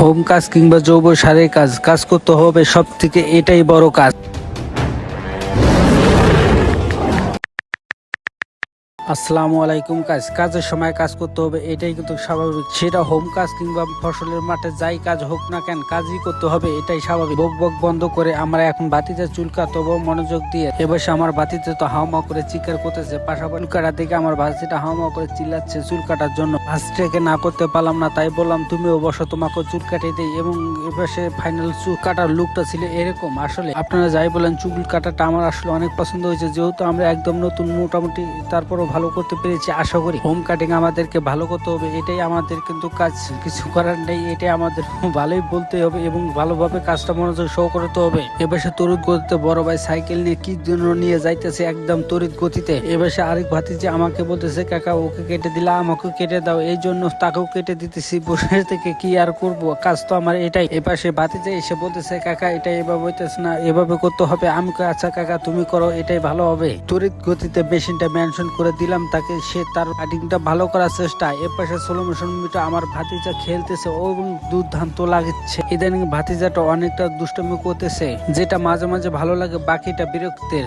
Home কাজ কিংবা জৈব সারের কাজ কাজ করতে হবে। সব থেকে এটাই বড় কাজ। আসসালামু আলাইকুম কাজ, কাজের সময় কাজ করতে হবে, এটাই কিন্তু স্বাভাবিক। সেটা হোম কাজ কিংবা ফসলের মাঠে যাই কাজ হোক না কেন, কাজই করতে হবে, এটাই স্বাভাবিক। বক বক বন্ধ করে আমরা এখন বাতিতে চুল কাটবো মনোযোগ দিয়ে এবার আমার বাতিতে তো হাওমা করে চিকার করতেছে, পাশাপাশি কাটা দেখে আমার ভাসিটা হাওমা করে চিল্লাচ্ছে চুল কাটার জন্য ভাসটাকে না করতে পারলাম না, তাই বললাম, তুমিও বসো, তোমাকে চুল কাটিয়ে দেই। এবং এবার সে ফাইনাল চুল কাটার লুকটা ছিল এরকম। আসলে আপনারা যাই বলেন চুল কাটাটা আমার আসলে অনেক পছন্দ হয়েছে, যেহেতু আমরা একদম নতুন, মোটামুটি, তারপরও ভালো করতে পেরেছি, আশা করি। হোম কাটিং আমাদেরকে ভালো করতে হবে, এটাই আমাদের কিন্তু কাজ। কিছু করার নেই, এটাই আমাদের ভালোই বলতে হবে এবং ভালোভাবে কাজটা মনোযোগ সহ করতে হবে। এবারে তড়িৎ গতিতে বড় ভাই সাইকেল নিয়ে কি জন্য নিয়ে যাইতেছে একদম তড়িৎ গতিতে? এবারে আরেক ভাতিজি আমাকে বলতেছে, কাকা, ওকে কেটে দিলা, আমাকে কেটে দাও, এই জন্য তাকেও কেটে দিতেছি, বসে থেকে কি আর করব? কাজ তো আমার এটাই। এপাশে ভাতিজে এসে বলতেছে, কাকা, এটা এভাবে হইতেছে না, এভাবে করতে হবে। আমি আচ্ছা কাকা, তুমি করো, এটাই ভালো হবে। তড়িৎ গতিতে মেশিনটা মেনশন করে দিলাম তাকে, সে তার ব্যাটিংটা ভালো করার চেষ্টা। এর পাশে স্লো মোশন আমার ভাতিজা খেলতেছে ও এবং দুর্দান্ত লাগছে। ইদানিং ভাতিজাটা অনেকটা দুষ্টমি করতেছে, যেটা মাঝে মাঝে ভালো লাগে, বাকিটা বিরক্তের।